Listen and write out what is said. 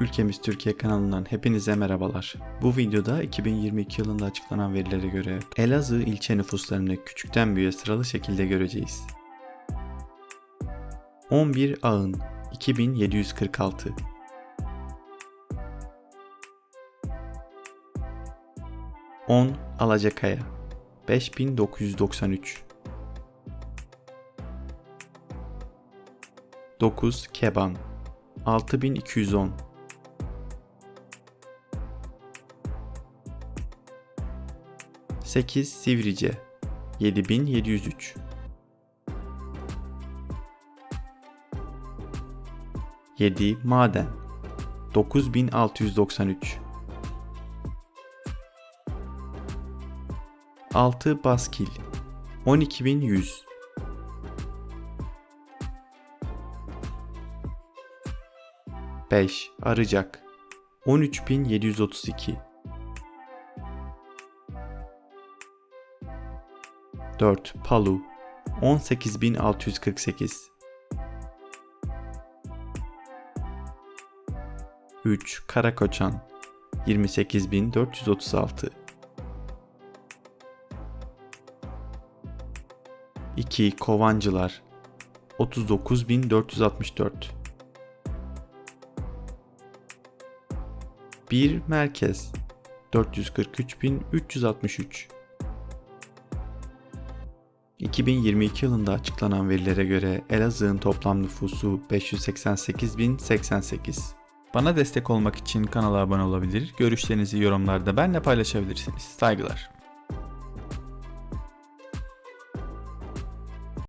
Ülkemiz Türkiye kanalından hepinize merhabalar. Bu videoda 2022 yılında açıklanan verilere göre Elazığ ilçe nüfuslarını küçükten büyüğe sıralı şekilde göreceğiz. 11 Ağın 2746 10 Alacakaya 5993 9 Keban 6210 8 Sivrice. 7703 7 Maden. 9693 6 Baskil. 12100 5 Arıcak. 13732 4 Palu 18648 3 Karakoçan 28436 2 Kovancılar 39464 1 Merkez 443363 2022 yılında açıklanan verilere göre Elazığ'ın toplam nüfusu 588.088. Bana destek olmak için kanala abone olabilir, görüşlerinizi yorumlarda benimle paylaşabilirsiniz. Saygılar.